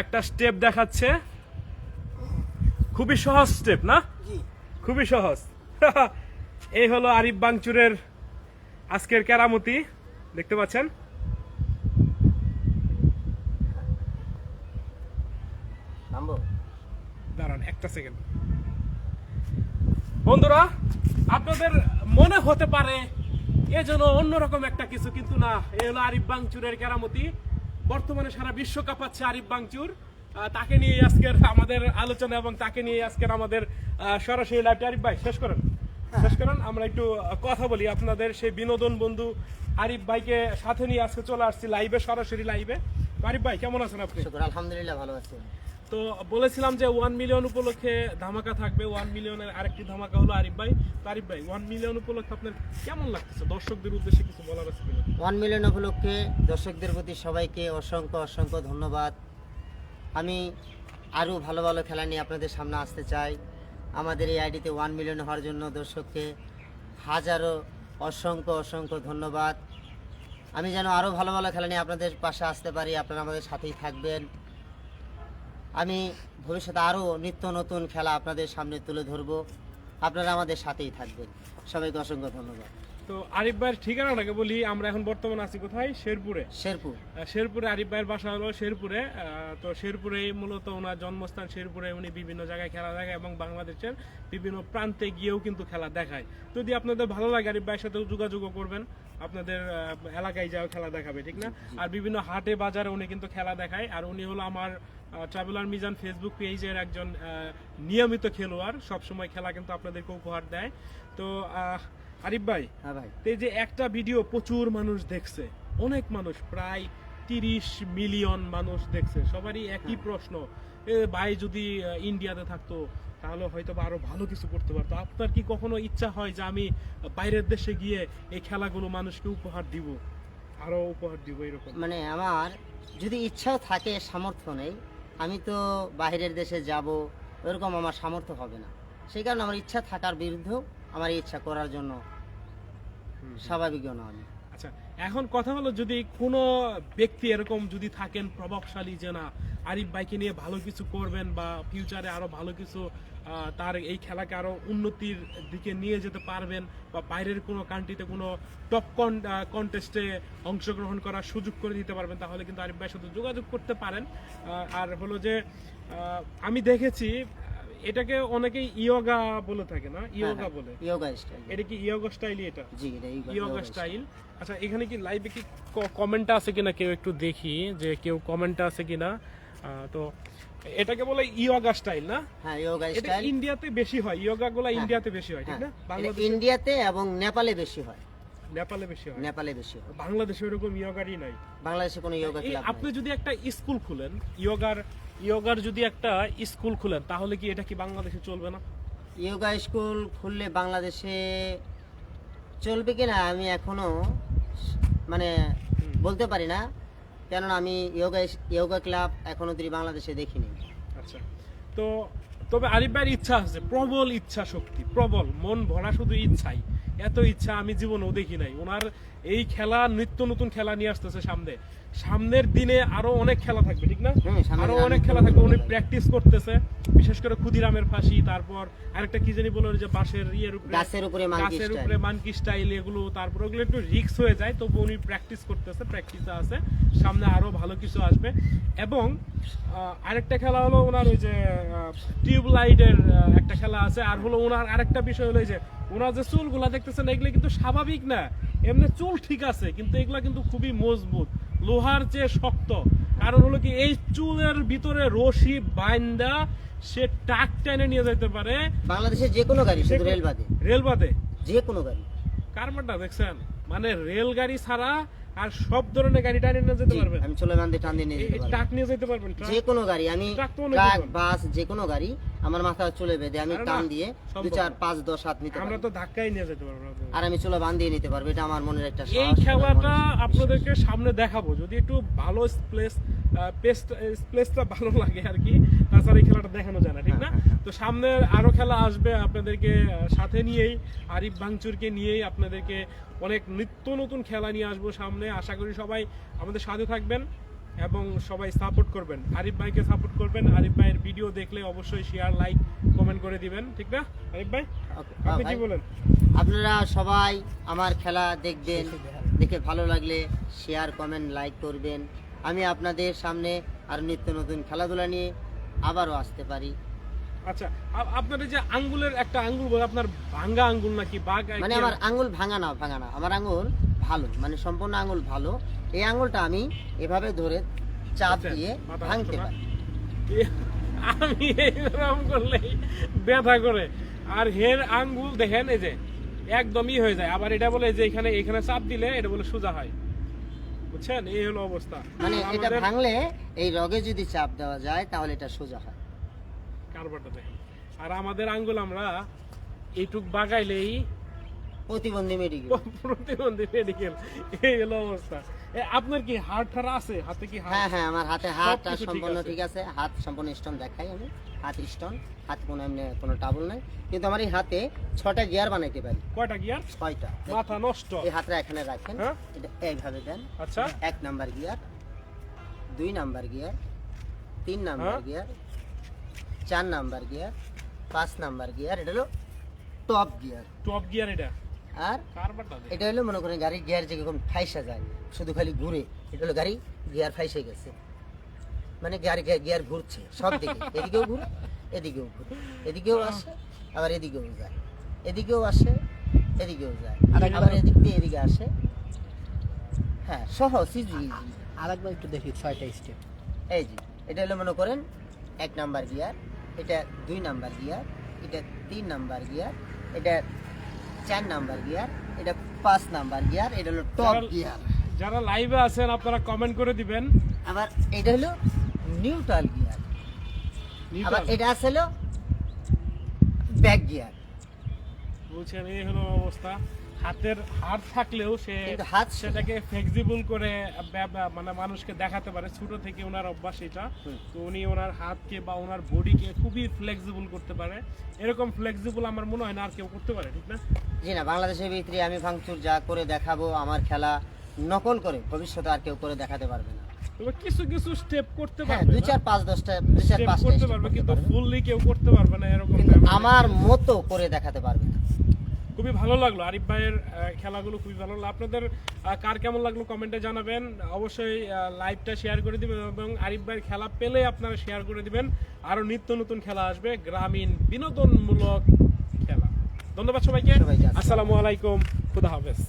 একটা স্টেপ দেখাচ্ছে। খুবই সহজ স্টেপ না? খুবই সহজ। এই হলো আরিফ বাংচুরের আজকের কেরামতি। দেখতে পাচ্ছেন? দাঁড়ান একটা সেকেন্ড বন্ধুরা আপনাদের মনে হতে পারে এ যেন অন্যরকম একটা কিছু কিন্তু না এ হলো আরিফ বাংচুরের কেরামতি। বর্তমানে সারা বিশ্ব কাঁপাচ্ছে আরিফ বাংচুর। তাকে নিয়ে আজকের আমাদের আলোচনা এবং তাকে নিয়ে আজকের আমাদের সরাসরি লাইভটা আরিফ ভাই শেষ করেন। শেষ করেন। আমরা একটু কথা বলি আপনাদের। সেই বিনোদন বন্ধু আরিফ ভাইকে সাথে নিয়ে আজকে চলে আসছি লাইভে সরাসরি লাইভে আরিফ ভাই কেমন আছেন আপনি? আলহামদুলিল্লাহ ভালো আছি। তো বলেছিলাম যে ওয়ান মিলিয়ন উপলক্ষে ধামাকা থাকবে ওয়ান মিলিয়নের আরেকটি ধামাকা হলো আরিফ ভাই। আরিফ ভাই ওয়ান মিলিয়ন উপলক্ষে আপনার কেমন লাগতেছে? দর্শকদের উদ্দেশ্যে কিছু বলার আছে ওয়ান মিলিয়ন উপলক্ষে দর্শকদের প্রতি সবাইকে অসংখ্য অসংখ্য ধন্যবাদ। আমি আরও ভালো ভালো খেলা নিয়ে আপনাদের সামনে আসতে চাই। আমাদের এই আইডিতে ওয়ান মিলিয়ন হওয়ার জন্য দর্শককে হাজারো অসংখ্য অসংখ্য ধন্যবাদ। আমি যেন আরও ভালো ভালো খেলা নিয়ে আপনাদের পাশে আসতে পারি, আপনারা আমাদের সাথেই থাকবেন। আমি ভবিষ্যতে আরও নিত্য নতুন খেলা আপনাদের সামনে তুলে ধরব। আপনারা আমাদের সাথেই থাকবেন। সবাইকে অসংখ্য ধন্যবাদ। তো আরিফ ভাইয়ের ঠিকানাটাকে বলি আমরা এখন বর্তমানে আছি কোথায়? শেরপুরে। শেরপুর। শেরপুরে আরিফ ভাইয়ের বাসা হলো শেরপুরে। তো শেরপুরেই মূলত ওনার জন্মস্থান শেরপুরে। উনি বিভিন্ন জায়গায় খেলা দেখায় এবং বাংলাদেশের বিভিন্ন প্রান্তে গিয়েও কিন্তু খেলা দেখায়। যদি আপনাদের ভালো লাগে আরিফ ভাইয়ের সাথে যোগাযোগও করবেন। আপনাদের এলাকায় যাও খেলা দেখাবে ঠিক না? আর বিভিন্ন হাটে বাজারে উনি কিন্তু খেলা দেখায়। আর উনি হলো আমার ট্রাভেলার মিজান ফেসবুক পেজের একজন নিয়মিত খেলোয়াড়। সবসময় খেলা কিন্তু আপনাদেরকে উপহার দেয়। তো আহ, আরিফ ভাই হ্যাঁ ভাই। তো এই যে একটা ভিডিও প্রচুর মানুষ দেখছে অনেক মানুষ প্রায় তিরিশ মিলিয়ন মানুষ দেখছে সবারই একই প্রশ্ন এ ভাই যদি ইন্ডিয়াতে থাকতো তাহলে হয়তো বা আরও ভালো কিছু করতে পারতো। আপনার কি কখনো ইচ্ছা হয় যে আমি বাইরের দেশে গিয়ে এই খেলাগুলো মানুষকে উপহার দিব? আরও উপহার দিব এরকম। মানে আমার যদি ইচ্ছাও থাকে সামর্থ্য নেই আমি তো বাইরের দেশে যাব ওরকম আমার সামর্থ্য হবে না। সেই কারণে আমার ইচ্ছা থাকার বিরুদ্ধেও আমার ইচ্ছা করার জন্য। স্বাভাবিকও না আমি। আচ্ছা এখন কথা হলো যদি কোনো ব্যক্তি এরকম যদি থাকেন প্রভাবশালী যে না আরিফ ভাইকে নিয়ে ভালো কিছু করবেন বা ফিউচারে আরও ভালো কিছু তার এই খেলাকে আরও উন্নতির দিকে নিয়ে যেতে পারবেন বা বাইরের কোনো কান্ট্রিতে কোনো টপ কন কন্টেস্টে অংশগ্রহণ করার সুযোগ করে দিতে পারবেন তাহলে কিন্তু আরিফ ভাইয়ের সাথে যোগাযোগ করতে পারেন। আর হলো যে আমি দেখেছি এটাকে অনেকেই ইয়োগা বলে থাকে না? ইয়োগা বলে। Yoga style. এটা কি ইয়োগা স্টাইলই এটা? জি এটা ইয়োগা স্টাইল। আচ্ছা এখানে কি লাইভে কি কমেন্ট আছে কিনা কেউ একটু দেখি যে কেউ কমেন্ট আছে কিনা? তো এটাকে বলে ইয়োগা স্টাইল না? হ্যাঁ ইয়োগা স্টাইল। ইন্ডিয়াতে বেশি হয় ইয়োগা গুলা হ্যাঁ। ইন্ডিয়াতে বেশি হয় ঠিক হ্যাঁ। না? বাংলাদেশে ইন্ডিয়াতে এবং নেপালে বেশি হয়। নেপালে বেশি হয়। নেপালে বেশি হয়। বাংলাদেশে ওরকম ইয়োগারই নাই। বাংলাদেশে কোনো ইয়োগা ক্লাব আপনি যদি একটা স্কুল খুলেন ইয়োগার ইয়োগার যদি একটা স্কুল খুলেন তাহলে কি এটা কি বাংলাদেশে চলবে না? ইয়োগা স্কুল খুললে বাংলাদেশে চলবে কিনা আমি এখনও মানে বলতে পারি না। কেননা আমি ইয়োগা ইয়োগা ক্লাব এখনও তিনি বাংলাদেশে দেখিনি। আচ্ছা। তো তবে আরিফ ভাইয়ের ইচ্ছা আছে প্রবল ইচ্ছা শক্তি প্রবল মন ভরা শুধু ইচ্ছাই। এত ইচ্ছা আমি জীবনেও দেখি নাই। ওনার এই খেলা নিত্য নতুন খেলা নিয়ে আসতেছে সামনে। সামনের দিনে আরও অনেক খেলা থাকবে ঠিক না? আরও অনেক খেলা থাকবে। উনি প্র্যাকটিস করতেছে বিশেষ করে ক্ষুদিরামের ফাঁসি তারপর আরেকটা কি জানি বলো যে বাঁশের ইয়ের উপরে গাছের উপরে গাছের উপরে মানকি স্টাইল এগুলো তারপর ওগুলো একটু রিক্স হয়ে যায় তবু উনি প্র্যাকটিস করতেছে প্র্যাকটিসে আছে। সামনে আরও ভালো কিছু আসবে। এবং আরেকটা খেলা হলো ওনার ওই যে টিউব লাইটের একটা খেলা আছে। আর হলো ওনার আরেকটা বিষয় হলো এই যে ওনার যে চুলগুলা দেখতেছেন এগুলো কিন্তু স্বাভাবিক না। এমনি চুল ঠিক আছে কিন্তু এগুলা কিন্তু খুবই মজবুত। লোহার চেয়ে শক্ত। কারণ হলো কি এই চুলের ভিতরে রশি বাইন্দা সে টাক টেনে নিয়ে যেতে পারে। বাংলাদেশে যে কোনো গাড়ি শুধু রেলবাদে। রেল বাদে রেল বাদে যে কোনো গাড়ি। কার দেখছেন? মানে রেলগাড়ি ছাড়া আর সব ধরনের গাড়ি টানিয়ে নিয়ে যেতে পারবেন। আমি চলে গান্ধী টান দিয়ে নিয়ে যেতে পারব। ট্রাক নিয়ে যেতে পারবেন যে কোনো গাড়ি আমি ট্রাক। বাস যে কোনো গাড়ি আমার মাথা চলে বেঁধে আমি টান দিয়ে দু চার পাঁচ দশ হাত নিতে আমরা তো ধাক্কাই নিয়ে যেতে পারব আর আমি চলে বান্ধিয়ে নিতে পারব এটা আমার মনের একটা এই খেলাটা আপনাদেরকে সামনে দেখাবো। যদি একটু ভালো প্লেস প্লেসটা ভালো লাগে আর কি। তাছাড়া এই খেলাটা দেখানো যায় না ঠিক না? হ্যাঁ, হ্যাঁ, তো সামনে আরও খেলা আসবে আপনাদেরকে সাথে নিয়েই আরিফ ভাঙচুরকে নিয়েই আপনাদেরকে অনেক নিত্য নতুন খেলা নিয়ে আসব সামনে। আশা করি সবাই আমাদের সাথে থাকবেন এবং সবাই সাপোর্ট করবেন। আরিফ ভাইকে সাপোর্ট করবেন। আরিফ ভাইয়ের ভিডিও দেখলে অবশ্যই শেয়ার লাইক কমেন্ট করে দিবেন ঠিক না? আরিফ ভাই আপনি কি বলেন? আপনারা সবাই আমার খেলা দেখবেন দেখে ভালো লাগলে শেয়ার কমেন্ট লাইক করবেন। আমি আপনাদের সামনে আর নিত্য নতুন খেলাধুলা নিয়ে আবারও আসতে পারি। আচ্ছা আপনার যে আঙ্গুলের একটা আঙ্গুল বলে আপনার ভাঙ্গা আঙ্গুল নাকি বাঘ মানে আমার আঙ্গুল? ভাঙা না ভাঙা না। আমার আঙ্গুল ভালো মানে সম্পূর্ণ আঙ্গুল ভালো। এই আঙ্গুলটা আমি এভাবে ধরে চাপ আচ্ছা, দিয়ে ভাঙতে পারি। আমি এইরকম করলেই ব্যথা করে। আর হের আঙ্গুল দেখেন এই যে একদমই হয়ে যায়। আবার এটা বলে যে এখানে এখানে চাপ দিলে এটা বলে সোজা হয়। বুঝছেন? এই হলো অবস্থা। মানে এটা ভাঙলে এই রগে যদি চাপ দেওয়া যায় তাহলে এটা সোজা হয়। কারবারটা দেখেন। আর আমাদের আঙ্গুল আমরা এইটুক বাগাইলেই প্রতিবন্ধী মেডিকেল প্রতিবন্ধী মেডিকেল এই হলো অবস্থা। আপনার কি হাড় ঠাড়া আছে? হাতে কি হ্যাঁ হ্যাঁ আমার হাতে হাত সম্পূর্ণ ঠিক আছে। হাত সম্পূর্ণ স্টোন দেখাই আমি। হাত স্টোন হাত কোনো এমনি কোনো টাবল নাই। কিন্তু আমার এই হাতে ছটা গিয়ার বানাইতে পারি। কয়টা গিয়ার ছয়টা। মাথা নষ্ট। এই হাতটা এখানে রাখেন। হ্যাঁ? এটা এইভাবে দেন। আচ্ছা। এক নাম্বার গিয়ার দুই নাম্বার গিয়ার তিন নাম্বার হ্যাঁ? গিয়ার চার নাম্বার গিয়ার পাঁচ নাম্বার গিয়ার এটা হলো টপ গিয়ার টপ গিয়ার এটা? আর এটা হলো মনে করেন গাড়ির গিয়ার যেরকম ফাইসা যায় শুধু খালি ঘুরে এটা হলো গাড়ি গিয়ার ফাইসে গেছে। মানে গাড়ি গিয়ার ঘুরছে সব দিকে এদিকেও ঘুরে এদিকেও ঘুরে এদিকেও আসে আবার এদিকেও যায় এদিকেও আসে এদিকেও যায় আবার এদিক দিয়ে এদিকে আসে। হ্যাঁ সহজ ইজি ইজি আরেকবার একটু দেখি ছয়টা স্টেপ এই যে এটা হলো মনে করেন এক নাম্বার গিয়ার এটা দুই নাম্বার গিয়ার এটা তিন নাম্বার গিয়ার এটা চার নাম্বার গিয়ার এটা পাঁচ নাম্বার গিয়ার এটা হলো টপ গিয়ার যারা লাইভে আছেন আপনারা কমেন্ট করে দিবেন। আবার এটা হলো নিউট্রাল গিয়ার আবার এটা আছে হলো ব্যাক গিয়ার বুঝছেন এই হলো অবস্থা। হাতের হাত থাকলেও সে হাত সেটাকে ফ্লেক্সিবল করে মানে মানুষকে দেখাতে পারে। ছোট থেকে ওনার অভ্যাস এটা। তো উনি ওনার হাতকে বা ওনার বডিকে খুবই ফ্লেক্সিবল করতে পারে। এরকম ফ্লেক্সিবল আমার মনে হয় না আর কেউ করতে পারে ঠিক না? জি না বাংলাদেশের ভিতরে আমি ভাঙচুর যা করে দেখাবো আমার খেলা নকল করে ভবিষ্যতে আর কেউ করে দেখাতে পারবে না। তবে কিছু কিছু স্টেপ করতে হ্যাঁ পারবে দুই চার পাঁচ দশটা দুই চার স্টেপ পাঁচটা করতে পারবে কিন্তু। ফুললি কেউ করতে পারবে না এরকম আমার মতো করে দেখাতে পারবে না। খুবই ভালো লাগল। আরিফ ভাইয়ের খেলাগুলো খুবই ভালো লাগল। আপনাদের কার কেমন লাগল কমেন্টে জানাবেন। অবশ্যই লাইভটা শেয়ার করে দিবেন এবং আরিফ ভাইয়ের খেলা পেলে আপনারা শেয়ার করে দিবেন। আরও নিত্য নতুন খেলা আসবে গ্রামীণ বিনোদনমূলক খেলা। ধন্যবাদ সবাইকে। আসসালামু আলাইকুম। খুদা হাফেজ।